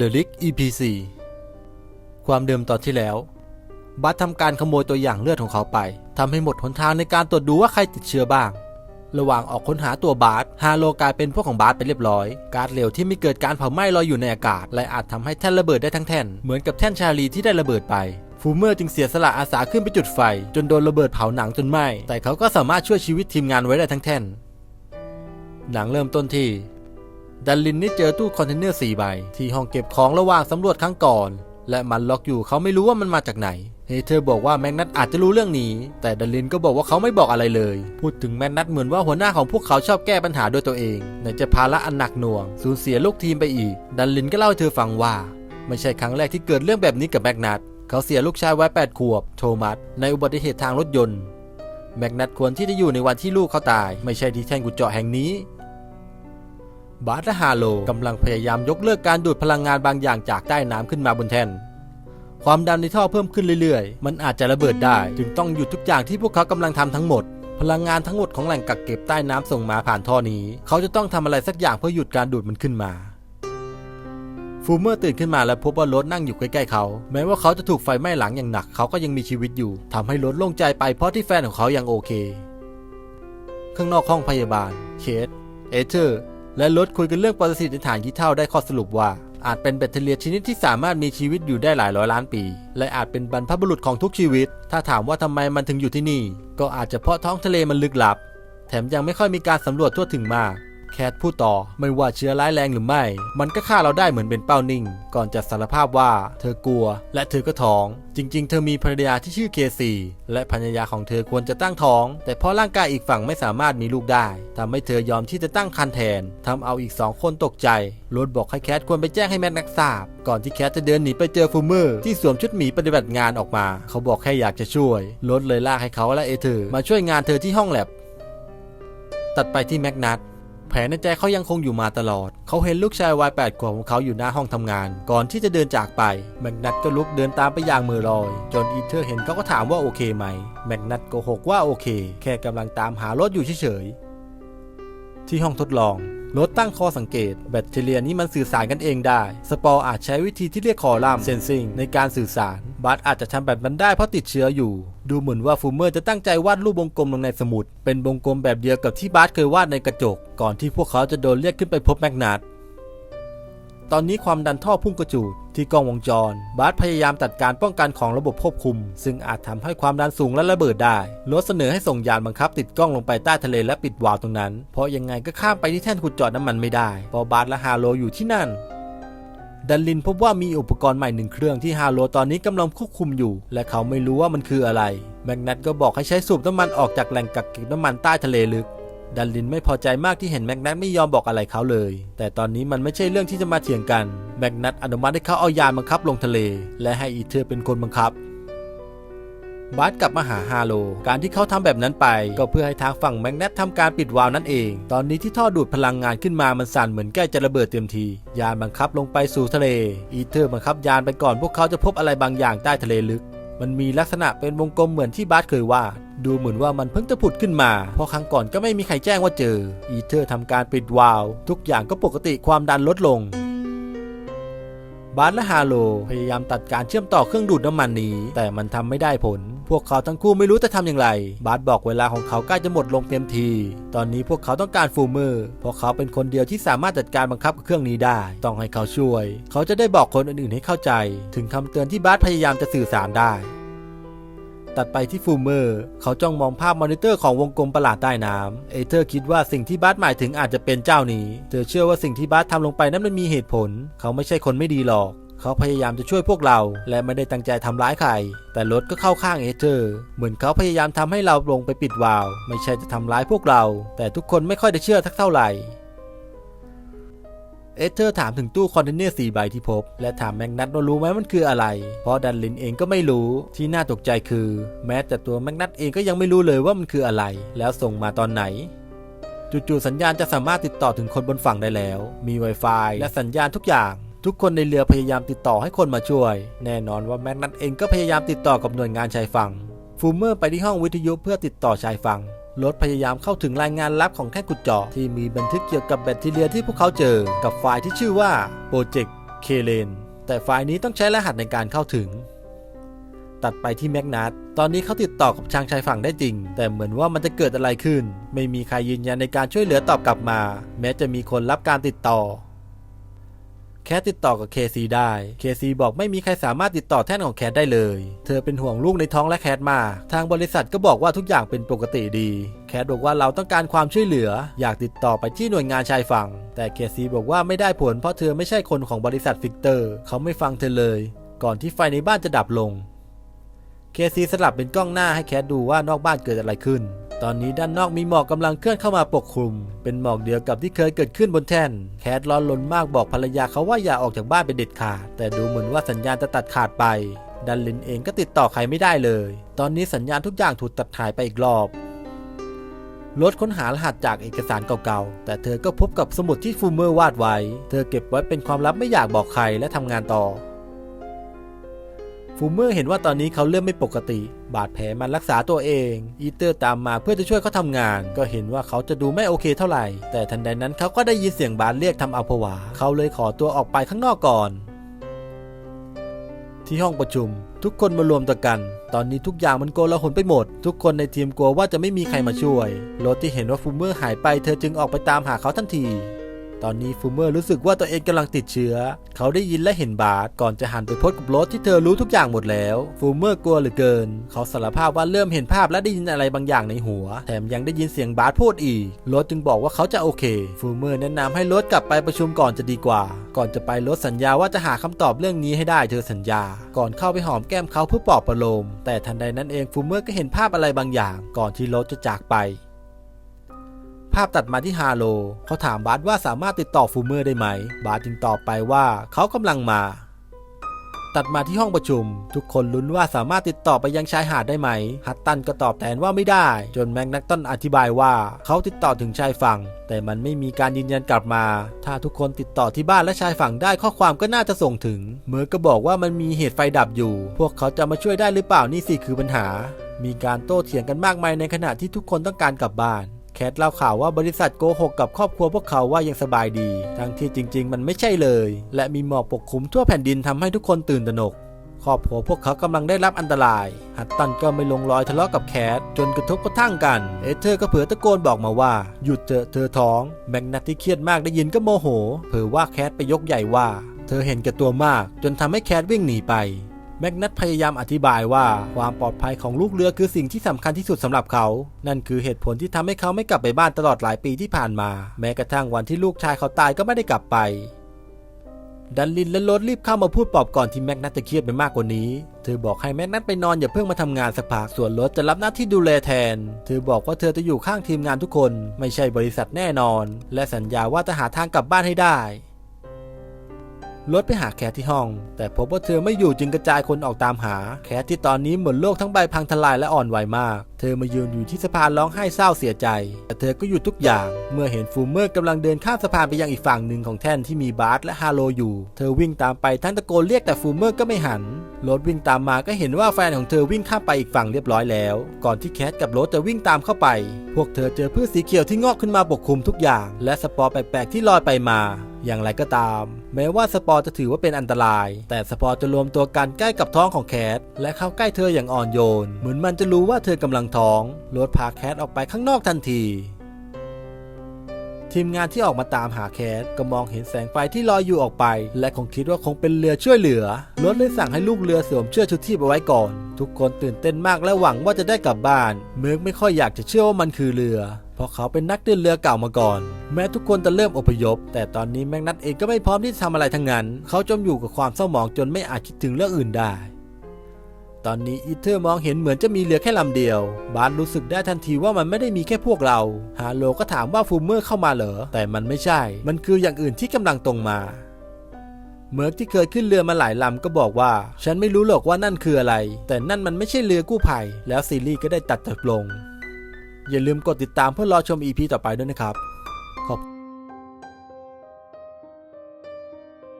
The l i g EP 4 ความเดิมตอนที่แล้ว บัสทำการขโมยตัวอย่างเลือดของเขาไปทำให้หมดหนทางในการตรวจดูว่าใครติดเชื้อบ้าง ระหว่างออกค้นหาตัวบาสฮาโลกลายเป็นพวกของบาสไปเรียบร้อยการเหลวที่ไม่เกิดการเผาไหม้ลอยอยู่ในอากาศ และอาจทำให้แท่นระเบิดได้ทั้งแท่น เหมือนกับแท่นชาลีที่ได้ระเบิดไปฟูเมอร์จึงเสียสละอาสาขึ้นไปจุดไฟ จนโดนระเบิดเผาหนังจนไหม้แต่เขาก็สามารถช่วยชีวิตทีมงานไว้ได้ทั้งแท่นหนังเริ่มต้นที่ ดันลินได้เจอตู้คอนเทนเนอร์4ใบ ที่ห้องเก็บของระหว่างสำรวจครั้งก่อน และมันล็อกอยู่เขาไม่รู้ว่ามันมาจากไหนเฮเธอร์บอกว่าแมกนัทอาจจะรู้เรื่องนี้ แต่ดันลินก็บอกว่าเขาไม่บอกอะไรเลย พูดถึงแมกนัทเหมือนว่าหัวหน้าของพวกเขาชอบแก้ปัญหาด้วยตัวเองไหนจะภาระอันหนักหน่วง สูญเสียลูกทีมไปอีก ดันลินก็เล่าให้เธอฟังว่า ไม่ใช่ครั้งแรกที่เกิดเรื่องแบบนี้กับแมกนัทเขาเสียลูกชายวัย8ขวบ โทมัสในอุบัติเหตุทางรถยนต์แมกนัทควรที่จะอยู่ในวันที่ลูกเขาตาย ไม่ใช่ที่แท่นกุญเจแห่งนี้ บาร์และฮาโลกำลังพยายามยกเลิกการดูดพลังงานบางอย่างจากใต้น้ำขึ้นมาบนแท่น ความดันในท่อเพิ่มขึ้นเรื่อยๆ มันอาจจะระเบิดได้ จึงต้องหยุดทุกอย่างที่พวกเขากำลังทำทั้งหมด พลังงานทั้งหมดของแหล่งกักเก็บใต้น้ำส่งมาผ่านท่อนี้ เขาจะต้องทำอะไรสักอย่างเพื่อหยุดการดูดมันขึ้นมาฟูเมอร์ตื่นขึ้นมาและพบว่ารถนั่งอยู่ใกล้ๆเขา แม้ว่าเขาจะถูกไฟไหม้หลังอย่างหนัก เขาก็ยังมีชีวิตอยู่ทำให้รถโล่งใจไปเพราะที่แฟนของเขายังโอเค ข้างนอกห้องพยาบาล เคสเอเธอร์ และลดคุยกันเรื่องปรสิตในฐานขี้เท่าได้ข้อสรุปว่า อาจเป็นแบคทีเรียชนิดที่สามารถมีชีวิตอยู่ได้หลายร้อยล้านปี และอาจเป็นบรรพบุรุษของทุกชีวิต ถ้าถามว่าทำไมมันถึงอยู่ที่นี่ ก็อาจจะเพราะท้องทะเลมันลึกลับ แถมยังไม่ค่อยมีการสำรวจทั่วถึงมาก แคทพูดต่อไม่ว่าเชื้อร้ายแรงหรือไม่ มันก็ฆ่าเราได้เหมือนเป็นเป้านิ่ง ก่อนจะสารภาพว่าเธอกลัว และเธอก็ท้อง จริง ๆ เธอมีภรรยาที่ชื่อเคซีและภรรยาของเธอควรจะตั้งท้อง แต่เพราะร่างกายอีกฝั่งไม่สามารถมีลูกได้ทำให้เธอยอมที่จะตั้งครรภ์แทนทำเอาอีกสองคนตกใจรดบอกให้แคทควรไปแจ้งให้แมทนักทราบ ก่อนที่แคทจะเดินหนีไปเจอฟูเมอร์ที่สวมชุดหมีปฏิบัติงานออกมา เขาบอกแค่อยากจะช่วยรดเลยลากให้เขาและเอเธอร์มาช่วยงานเธอที่ห้องแลบตัดไปที่แมกนัท แผลในใจเขายังคงอยู่มาตลอด เขาเห็นลูกชายวัยแปดขวบของเขาอยู่หน้าห้องทำงาน ก่อนที่จะเดินจากไปแมกนัตก็ลุกเดินตามไปอย่างมือลอย จนอีเธอร์เห็นเขาก็ถามว่าโอเคไหมแมกนัตโกหกว่าโอเค แค่กำลังตามหารถอยู่เฉยๆที่ห้องทดลอง รถตั้งข้อสังเกต แบคทีเรียนี้มันสื่อสารกันเองได้ สปอร์อาจใช้วิธีที่เรียกคอลัมน์เซนซิงในการสื่อสาร บัตอาจจะทำแบบนั้นได้เพราะติดเชื้ออยู่ ดูเหมือนว่าฟูเมอร์จะตั้งใจวาดรูปวงกลมลงในสมุด เป็นวงกลมแบบเดียวกับที่บาร์เคยวาดในกระจก ก่อนที่พวกเขาจะโดนเรียกขึ้นไปพบแมกนัตตอนนี้ความดันท่อพุ่งกระจูด ที่กล้องวงจร บาสพยายามจัดการป้องกันของระบบควบคุม ซึ่งอาจทำให้ความดันสูงและระเบิดได้รถเสนอให้ส่งยานบังคับติดกล้องลงไปใต้ทะเลและปิดวาล์วตรงนั้น เพราะยังไงก็ข้ามไปที่แท่นขุดเจอดน้ำมันไม่ได้เพราะบาสและฮาโลอยู่ที่นั่นดันลินพบว่ามีอุปกรณ์ใหม่หนึ่งเครื่องที่ฮาโลตอนนี้กำลังควบคุมอยู่ และเขาไม่รู้ว่ามันคืออะไร แมกนัทก็บอกให้ใช้สูบน้ำมันออกจากแหล่งกักเก็บน้ำมันใต้ทะเลลึก ดันลินไม่พอใจมากที่เห็นแมกนัทไม่ยอมบอกอะไรเขาเลย แต่ตอนนี้มันไม่ใช่เรื่องที่จะมาเถียงกัน แมกนัทอนุมัติให้เขาเอายานบังคับลงทะเล และให้อีเธอร์เป็นคนบังคับบาสกลับมาหาฮาโล การที่เขาทำแบบนั้นไป ก็เพื่อให้ทางฝั่งแมกนัททำการปิดวาล์วนั่นเอง ตอนนี้ที่ท่อดูดพลังงานขึ้นมามันสั่นเหมือนใกล้จะระเบิดเต็มที ยานบังคับลงไปสู่ทะเล อีเธอร์บังคับยานไปก่อนพวกเขาจะพบอะไรบางอย่างใต้ทะเลลึก มันมีลักษณะเป็นวงกลมเหมือนที่บาสเคยวาด ดูเหมือนว่ามันเพิ่งจะผุดขึ้นมา เพราะครั้งก่อนก็ไม่มีใครแจ้งว่าเจอ อีเธอร์ทำการปิดวาล์วทุกอย่างก็ปกติความดันลดลงบาสและฮาโลพยายามตัดการเชื่อมต่อเครื่องดูดน้ำมันนี้ แต่มันทำไม่ได้ผล พวกเขาทั้งคู่ไม่รู้จะทำอย่างไร บาสบอกเวลาของเขาใกล้จะหมดลงเต็มที ตอนนี้พวกเขาต้องการฟูเมอร์เพราะเขาเป็นคนเดียวที่สามารถจัดการบังคับเครื่องนี้ได้ ต้องให้เขาช่วย เขาจะได้บอกคนอื่นๆให้เข้าใจ ถึงคำเตือนที่บาสพยายามจะสื่อสารได้ ตัดไปที่ฟูเมอร์เขาจ้องมองภาพมอนิเตอร์ของวงกลมประหลาดใต้น้ำเอเธอร์คิดว่าสิ่งที่บาสหมายถึงอาจจะเป็นเจ้านี้ เธอเชื่อว่าสิ่งที่บาสทำลงไปนั้นมันมีเหตุผล เขาไม่ใช่คนไม่ดีหรอกเขาพยายามจะช่วยพวกเรา และไม่ได้ตั้งใจทำร้ายใคร แต่รถก็เข้าข้างเอเธอร์ เหมือนเขาพยายามทำให้เราลงไปปิดวาล์วไม่ใช่จะทำร้ายพวกเรา แต่ทุกคนไม่ค่อยจะเชื่อทักเท่าไหร่ เอเธอร์ถามถึงตู้คอนเทนเนอร์สี่ใบที่พบ และถามแมกนัทว่ารู้ไหมมันคืออะไร เพราะดันลินเองก็ไม่รู้ ที่น่าตกใจคือ แม้แต่ตัวแมกนัทเองก็ยังไม่รู้เลยว่ามันคืออะไร แล้วส่งมาตอนไหนจู่ๆสัญญาณจะสามารถติดต่อถึงคนบนฝั่งได้แล้ว มี Wi-Fi และสัญญาณทุกอย่าง ทุกคนในเรือพยายามติดต่อให้คนมาช่วย แน่นอนว่าแมกนัทเองก็พยายามติดต่อกับหน่วยงานชายฝั่งฟูเมอร์ไปที่ห้องวิทยุเพื่อติดต่อชายฝั่ง รถพยายามเข้าถึงรายงานลับของแท่นขุดเจาะที่มีบันทึกเกี่ยวกับแบคทีเรียที่พวกเขาเจอ กับไฟล์ที่ชื่อว่า Project เคเลนแต่ไฟล์นี้ต้องใช้รหัสในการเข้าถึง ตัดไปที่แมกนัทตอนนี้เขาติดต่อกับชางชายฝั่งได้จริง แต่เหมือนว่ามันจะเกิดอะไรขึ้น ไม่มีใครยืนยันในการช่วยเหลือตอบกลับมา แม้จะมีคนรับการติดต่อ แคทติดต่อกับเคซีได้ เคซีบอกไม่มีใครสามารถติดต่อแท่นของแคทได้เลย เธอเป็นห่วงลูกในท้องและแคทมาก ทางบริษัทก็บอกว่าทุกอย่างเป็นปกติดี แคทบอกว่าเราต้องการความช่วยเหลือ อยากติดต่อไปที่หน่วยงานชายฝั่ง แต่เคซีบอกว่าไม่ได้ผลเพราะเธอไม่ใช่คนของบริษัทฟิกเตอร์ เขาไม่ฟังเธอเลย ก่อนที่ไฟในบ้านจะดับลง เคซีสลับเป็นกล้องหน้าให้แคทดูว่านอกบ้านเกิดอะไรขึ้น ตอนนี้ด้านนอกมีหมอกกำลังเคลื่อนเข้ามาปกคลุม เป็นหมอกเดียวกับที่เคยเกิดขึ้นบนแท่น แคทร้อนลนมากบอกภรรยาเขาว่าอย่าออกจากบ้านเป็นเด็ดขาด แต่ดูเหมือนว่าสัญญาณจะตัดขาดไป ดันลินเองก็ติดต่อใครไม่ได้เลย ตอนนี้สัญญาณทุกอย่างถูกตัดหายไปอีกรอบรถค้นหารหัสจากเอกสารเก่าๆ แต่เธอก็พบกับสมุดที่ฟูเมอร์วาดไว้ เธอเก็บไว้เป็นความลับไม่อยากบอกใครและทำงานต่อ ฟูเมอร์เห็นว่าตอนนี้เขาเริ่มไม่ปกติ บาดแผลมันรักษาตัวเอง อีเตอร์ตามมาเพื่อจะช่วยเขาทำงาน ก็เห็นว่าเขาจะดูไม่โอเคเท่าไหร่ แต่ทันใดนั้นเขาก็ได้ยินเสียงบาสเรียกทำเอาผวา เขาเลยขอตัวออกไปข้างนอกก่อน ที่ห้องประชุม ทุกคนมารวมตัวกัน ตอนนี้ทุกอย่างมันโกลาหลไปหมด ทุกคนในทีมกลัวว่าจะไม่มีใครมาช่วย โรสที่เห็นว่าฟูเมอร์หายไปเธอจึงออกไปตามหาเขาทันที ตอนนี้ฟูเมอร์รู้สึกว่าตัวเองกำลังติดเชื้อ เขาได้ยินและเห็นบาสก่อนจะหันไปพบกับโรสที่เธอรู้ทุกอย่างหมดแล้วฟูเมอร์กลัวเหลือเกิน เขาสารภาพว่าเริ่มเห็นภาพและได้ยินอะไรบางอย่างในหัว แถมยังได้ยินเสียงบาสพูดอีกโรสจึงบอกว่าเขาจะโอเคฟูเมอร์แนะนำให้โรสกลับไปประชุมก่อนจะดีกว่า ก่อนจะไปโรสสัญญาว่าจะหาคำตอบเรื่องนี้ให้ได้เธอสัญญา ก่อนเข้าไปหอมแก้มเขาเพื่อปลอบประโลม แต่ทันใดนั้นเองฟูเมอร์ก็เห็นภาพอะไรบางอย่าง ก่อนที่โรสจะจากไป ภาพตัดมาที่ฮาโลเขาถามบาสว่าสามารถติดต่อฟูเมอร์ได้ไหม บาสจึงตอบไปว่าเขากำลังมา ตัดมาที่ห้องประชุม ทุกคนลุ้นว่าสามารถติดต่อไปยังชายหาดได้ไหม ฮัตตันก็ตอบแทนว่าไม่ได้ จนแม็กนักตันอธิบายว่าเขาติดต่อถึงชายฝั่ง แต่มันไม่มีการยืนยันกลับมา ถ้าทุกคนติดต่อที่บ้านและชายฝั่งได้ข้อความก็น่าจะส่งถึง เมื่อก็บอกว่ามันมีเหตุไฟดับอยู่ พวกเขาจะมาช่วยได้หรือเปล่านี่สิคือปัญหา มีการโต้เถียงกันมากมายในขณะที่ทุกคนต้องการกลับบ้าน แคทเล่าข่าวว่าบริษัทโกหกกับครอบครัวพวกเขาว่ายังสบายดี ทั้งที่จริง ๆ มันไม่ใช่เลย และมีหมอกปกคลุมทั่วแผ่นดินทำให้ทุกคนตื่นตระหนกครอบครัวพวกเขากำลังได้รับอันตราย ฮัตตันก็ไม่ลงรอยทะเลาะกับแคทจนกระทบกระทั่งกัน เอเธอร์ก็เผลอตะโกนบอกมาว่า หยุดเถอะเธอท้อง แมกนัตที่เครียดมากได้ยินก็โมโห เผยว่าแคทไปยกใหญ่ว่า เธอเห็นแก่ตัวมาก จนทำให้แคทวิ่งหนีไป แมกนัตพยายามอธิบายว่าความปลอดภัยของลูกเรือคือสิ่งที่สำคัญที่สุดสำหรับเขา นั่นคือเหตุผลที่ทำให้เขาไม่กลับไปบ้านตลอดหลายปีที่ผ่านมา แม้กระทั่งวันที่ลูกชายเขาตายก็ไม่ได้กลับไป ดันลินและโรสรีบเข้ามาพูดปลอบก่อนที่แมกนัตจะเครียดไปมากกว่านี้ เธอบอกให้แมกนัตไปนอนอย่าเพิ่งมาทำงานสักพักส่วนโรสจะรับหน้าที่ดูแลแทน เธอบอกว่าเธอจะอยู่ข้างทีมงานทุกคน ไม่ใช่บริษัทแน่นอน และสัญญาว่าจะหาทางกลับบ้านให้ได้ รถไปหาแคทที่ห้อง แต่พบว่าเธอไม่อยู่จึงกระจายคนออกตามหา แคทที่ตอนนี้เหมือนโลกทั้งใบพังทลายและอ่อนไหวมาก เธอมายืนอยู่ที่สะพานร้องไห้เศร้าเสียใจ แต่เธอก็หยุดทุกอย่าง เมื่อเห็นฟูเมอร์กำลังเดินข้ามสะพานไปยังอีกฝั่งหนึ่งของแท่นที่มีบาร์สและฮาโลอยู่ เธอวิ่งตามไปทั้งตะโกนเรียกแต่ฟูเมอร์ก็ไม่หันรถวิ่งตามมาก็เห็นว่าแฟนของเธอวิ่งข้ามไปอีกฝั่งเรียบร้อยแล้ว ก่อนที่แคทกับรถจะวิ่งตามเข้าไป พวกเธอเจอพืชสีเขียวที่งอกขึ้นมาปกคลุมทุกอย่าง และสปอร์แปลกๆที่ลอยไปมา อย่างไรก็ตาม แม้ว่าสปอร์จะถือว่าเป็นอันตราย แต่สปอร์จะรวมตัวกันใกล้กับท้องของแคทและเข้าใกล้เธออย่างอ่อนโยน เหมือนมันจะรู้ว่าเธอกำลังท้องรถพาแคทออกไปข้างนอกทันทีทีมงานที่ออกมาตามหาแคทก็มองเห็นแสงไฟที่ลอยอยู่ออกไป และคงคิดว่าคงเป็นเรือช่วยเหลือรถเลยสั่งให้ลูกเรือสวมเชือกชูชีพเอาไว้ก่อน ทุกคนตื่นเต้นมากและหวังว่าจะได้กลับบ้าน เมิร์กไม่ค่อยอยากจะเชื่อว่ามันคือเรือ ราะเขาเป็นนักเดินเรือเก่ามาก่อน แม้ทุกคนจะเริ่มอพยพ แต่ตอนนี้แมกนัตเองก็ไม่พร้อมที่จะทำอะไรทั้งนั้น เขาจมอยู่กับความเศร้าหมองจนไม่อาจคิดถึงเรื่องอื่นได้ ตอนนี้อีเธอร์มองเห็นเหมือนจะมีเรือแค่ลำเดียว บาร์รู้สึกได้ทันทีว่ามันไม่ได้มีแค่พวกเรา ฮาโลก็ถามว่าฟูเมอร์เข้ามาเหรอ แต่มันไม่ใช่ มันคืออย่างอื่นที่กำลังตรงมาเมิร์กที่เคยขึ้นเรือมาหลายลำก็บอกว่า ฉันไม่รู้หรอกว่านั่นคืออะไร แต่นั่นมันไม่ใช่เรือกู้ภัย แล้วซีรีส์ก็ได้ตัดจบลง อย่าลืมกดติดตามเพื่อรอชม EP ต่อไปด้วยนะครับขอบ